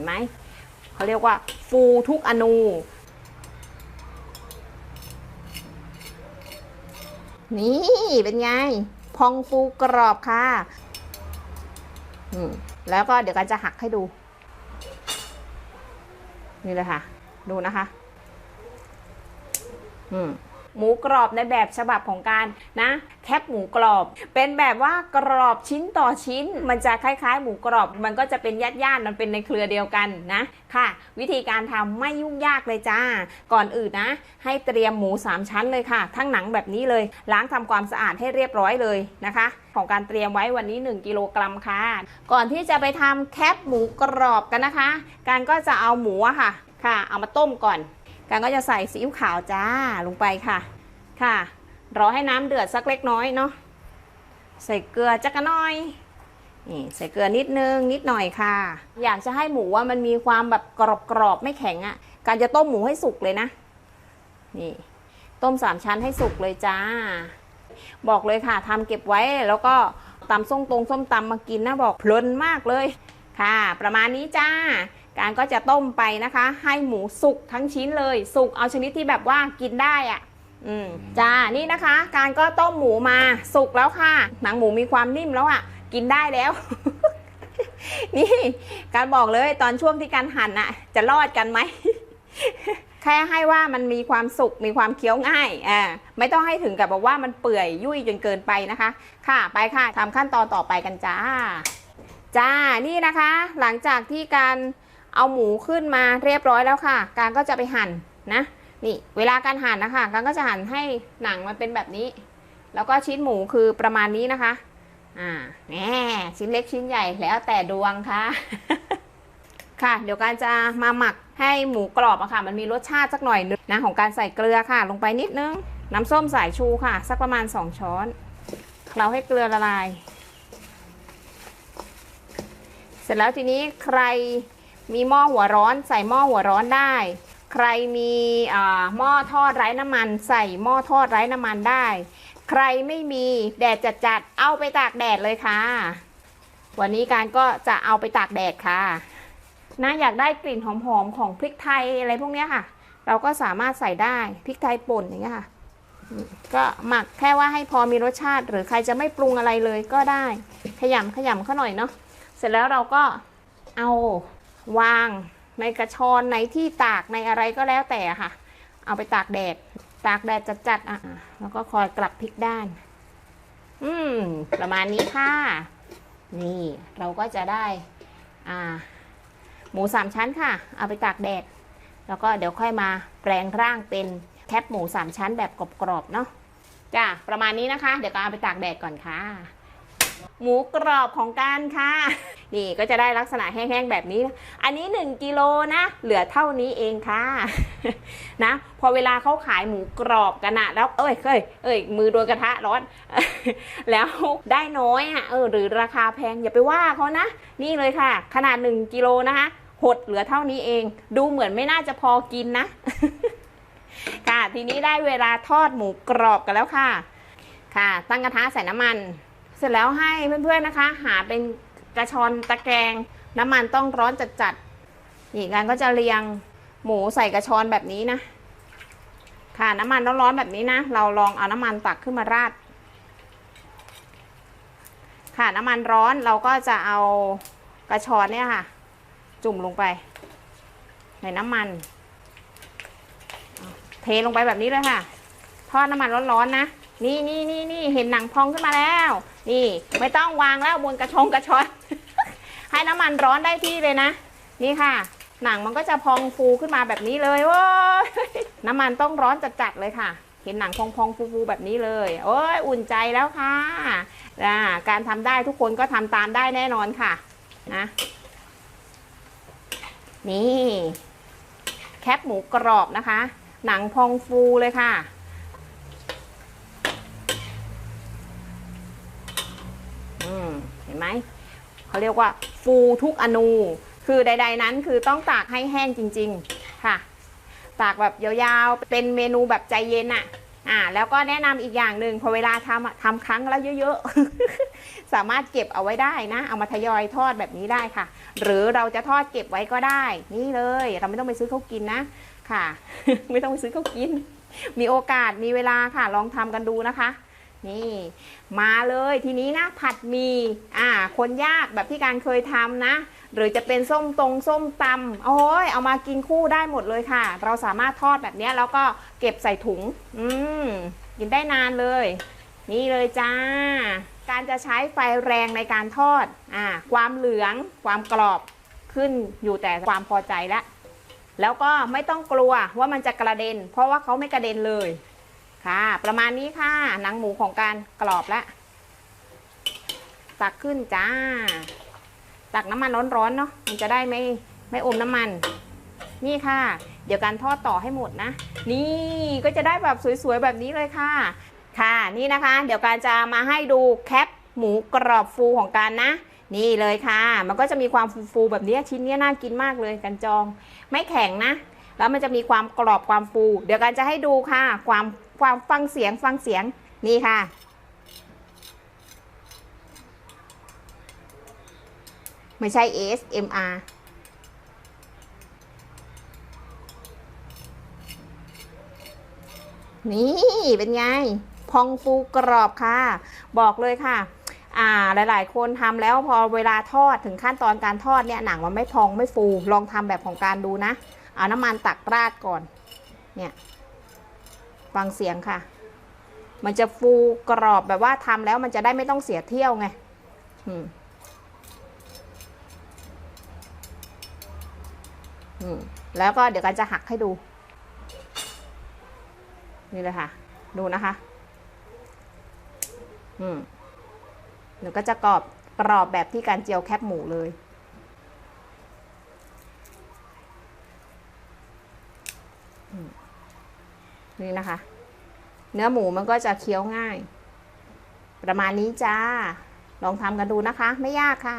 ห็นไหมเขาเรียกว่าฟูทุกอนูนี่เป็นไง พองฟูกรอบค่ะแล้วก็เดี๋ยวกันจะหักให้ดู นี่เลยค่ะ ดูนะคะ อืม หมูกรอบในแบบฉบับของการนะแคปหมูกรอบ เป็นแบบว่ากรอบชิ้นต่อชิ้น มันจะคล้ายๆ หมูกรอบ มันก็จะเป็นญาติญาติมันเป็นในเครือเดียวกันนะค่ะ วิธีการทำไม่ยุ่งยากเลยจ้า ก่อนอื่นนะ ให้เตรียมหมู 3 ชั้นเลยค่ะ ทั้งหนังแบบนี้เลยล้างทำความสะอาดให้เรียบร้อยเลยนะคะ ของการเตรียมไว้วันนี้ 1กิโลกรัมค่ะ ก่อนที่จะไปทำแคปหมูกรอบกันนะคะ การก็จะเอาหมูอะค่ะค่ะ เอามาต้มก่อน การก็จะใส่ซีอิ๊วขาวจ้าลงไปค่ะ ค่ะ รอให้น้ำเดือดสักเล็กน้อยเนาะ ใส่เกลือจักกะน้อยนี่ใส่เกลือนิดนึงนิดหน่อยค่ะ อยากจะให้หมูว่ามันมีความแบบกรอบๆไม่แข็งอะ่ะ การจะต้มหมูให้สุกเลยนะ นี่ต้มสามชั้นให้สุกเลยจ้า บอกเลยค่ะทำเก็บไว้แล้วก็ตำส้มตรงส้มตำมากินนะบอกเพลินมากเลยค่ะ ประมาณนี้จ้า การก็จะต้มไปนะคะ ให้หมูสุกทั้งชิ้นเลยสุกเอาชนิดที่แบบว่ากินได้อะ่ะอืมจ้านี่นะคะ การก็ต้มหมูมาสุกแล้วค่ะ หนังหมูมีความนิ่มแล้วอะ่ะ กินได้แล้ว นี่การบอกเลยตอนช่วงที่การหั่นอะ จะรอดกันไหมแค่ให้ว่ามันมีความสุกมีความเคี้ยวง่ายอ่าไม่ต้องให้ถึงกับแบบว่ามันเปื่อยยุ่ยจนเกินไปนะคะ ค่ะไปค่ะทำขั้นตอนต่อไปกันจ้า จ้านี่นะคะ หลังจากที่การ เอาหมูขึ้นมาเรียบร้อยแล้วค่ะ การก็จะไปหั่นนะนี่เวลาการหั่นนะคะการก็จะหั่นให้หนังมันเป็นแบบนี้ แล้วก็ชิ้นหมูคือประมาณนี้นะคะอ่าแหมชิ้นเล็กชิ้นใหญ่แล้วแต่ดวงค่ะ ค่ะ เดี๋ยวการจะมาหมักให้หมูกรอบอะค่ะ มันมีรสชาติสักหน่อยนึงนะของการใส่เกลือค่ะ ลงไปนิดนึงน้ำส้มสายชูค่ะ สักประมาณ 2 ช้อนเราให้เกลือละลาย เสร็จแล้วทีนี้ใคร มีหม้อหัวร้อนใส่หม้อหัวร้อนได้ ใครมีหม้อทอดไร้น้ำมัน ใส่หม้อทอดไร้น้ำมันได้ ใครไม่มีแดดจัดๆเอาไปตากแดดเลยค่ะ วันนี้การก็จะเอาไปตากแดดค่ะนะอยากได้กลิ่นหอมๆของพริกไทยอะไรพวกนี้ค่ะ เราก็สามารถใส่ได้พริกไทยป่นอย่างเงี้ยค่ะก็หมักแค่ว่าให้พอมีรสชาติ หรือใครจะไม่ปรุงอะไรเลยก็ได้ ขยำขยำเขาหน่อยเนาะเสร็จแล้วเราก็เอา วางในกระชอนในที่ตากในอะไรก็แล้วแต่ค่ะ เอาไปตากแดด ตากแดดจัดๆอะแล้วก็คอยกลับพลิกด้าน อืม ประมาณนี้ค่ะ นี่เราก็จะได้ อ่า หมูสามชั้นค่ะ เอาไปตากแดด แล้วก็เดี๋ยวค่อยมาแปลงร่างเป็นแคปหมูสามชั้นแบบกรอบๆเนาะจ้ะประมาณนี้นะคะ เดี๋ยวก็เอาไปตากแดดก่อนค่ะ หมูกรอบของการค่ะ นี่ก็จะได้ลักษณะแห้งๆแบบนี้ อันนี้ 1กิโลนะ เหลือเท่านี้เองค่ะนะพอเวลาเขาขายหมูกรอบกันอะแล้วเอ้ยเอ้ยเอ้ยมือโดนกระทะร้อน แล้วได้น้อยอะเออหรือราคาแพงอย่าไปว่าเขานะ นี่เลยค่ะ ขนาด 1กิโลนะคะหดเหลือเท่านี้เอง ดูเหมือนไม่น่าจะพอกินนะ ค่ะทีนี้ได้เวลาทอดหมูกรอบกันแล้วค่ะ ค่ะ ตั้งกระทะใส่น้ำมัน เสร็จแล้วให้เพื่อนๆนะคะ หาเป็น กระชอนตะแกรงน้ำมันต้องร้อนจัดๆนี่การก็จะเรียงหมูใส่กระชอนแบบนี้นะ ค่ะน้ำมันร้อนๆแบบนี้นะ เราลองเอาน้ำมันตักขึ้นมาราด ค่ะน้ำมันร้อนเราก็จะเอากระชอนเนี่ยค่ะ จุ่มลงไป ในน้ำมัน เทลงไปแบบนี้เลยค่ะทอดน้ำมันร้อนๆนะ นี่นี่นี่นี่เห็นหนังพองขึ้นมาแล้ว นี่ไม่ต้องวางแล้วบนกระชงกระชอน ให้น้ำมันร้อนได้ที่เลยนะ นี่ค่ะ หนังมันก็จะพองฟูขึ้นมาแบบนี้เลยโอ้ยน้ำมันต้องร้อนจัดๆเลยค่ะ เห็นหนังพองๆฟูๆแบบนี้เลย โอ้ยอุ่นใจแล้วค่ะการทำได้ทุกคนก็ทำตามได้แน่นอนค่ะนะนี่ แคปหมูกรอบนะคะ หนังพองฟูเลยค่ะ อืมเห็น ไหมเขาเรียกว่าฟูทุกอนู คือใด ๆนั้นคือต้องตากให้แห้งจริง ๆ ค่ะ ตากแบบยาวๆ เป็นเมนูแบบใจเย็นอะ่ะอ่า แล้วก็แนะนำอีกอย่างหนึ่งพอเวลาทำทำครั้งแล้วเยอะๆ สามารถเก็บเอาไว้ได้นะ เอามาทยอยทอดแบบนี้ได้ค่ะ หรือเราจะทอดเก็บไว้ก็ได้ นี่เลย เราไม่ต้องไปซื้อเขากินนะ ค่ะ ไม่ต้องไปซื้อเขากิน มีโอกาสมีเวลาค่ะ ลองทำกันดูนะคะ นี่ มาเลยทีนี้นะผัดมีอ่า คนยากแบบที่การเคยทำนะ หรือจะเป็นส้มตรงส้มตำโอ้ยเอามากินคู่ได้หมดเลยค่ะ เราสามารถทอดแบบนี้แล้วก็เก็บใส่ถุง อืมกินได้นานเลย นี่เลยจ้า การจะใช้ไฟแรงในการทอดอ่าความเหลืองความกรอบขึ้นอยู่แต่ความพอใจแล้วแล้วก็ไม่ต้องกลัวว่ามันจะกระเด็น เพราะว่าเขาไม่กระเด็นเลย ค่ะ ประมาณนี้ค่ะ หนังหมูของการกรอบแล้วตักขึ้นจ้า ตักน้ำมันร้อนๆเนาะ มันจะได้ไม่ไม่อมน้ำมัน นี่ค่ะ เดี๋ยวการทอดต่อให้หมดนะ นี่ก็จะได้แบบสวยๆแบบนี้เลยค่ะ ค่ะ นี่นะคะ เดี๋ยวการจะมาให้ดูแคปหมูกรอบฟูของการนะ นี่เลยค่ะ มันก็จะมีความฟูๆแบบนี้ชิ้นนี้น่ากินมากเลยกันจอง ไม่แข็งนะ แล้วมันจะมีความกรอบความฟู เดี๋ยวการจะให้ดูค่ะ ความ ความฟังเสียงฟังเสียงนี่ค่ะ ไม่ใช่ ASMR นี่เป็นไง พองฟูกรอบค่ะ บอกเลยค่ะ อ่าหลาย ๆ คนทำแล้วพอเวลาทอดถึงขั้นตอนการทอดเนี่ยหนังมันไม่พองไม่ฟู ลองทำแบบของการดูนะ เอาน้ำมันตักราดก่อน เนี่ย ฟังเสียงค่ะ มันจะฟูกรอบแบบว่าทำแล้วมันจะได้ไม่ต้องเสียเที่ยวไงแล้วก็เดี๋ยวกันจะหักให้ดู นี่เลยค่ะ ดูนะคะ อืมเดี๋ยวก็จะกรอบกรอบแบบที่การเจียวแคบหมูเลย อืม นี่นะคะ เนื้อหมูมันก็จะเคี้ยวง่าย ประมาณนี้จ้า ลองทำกันดูนะคะ ไม่ยากค่ะ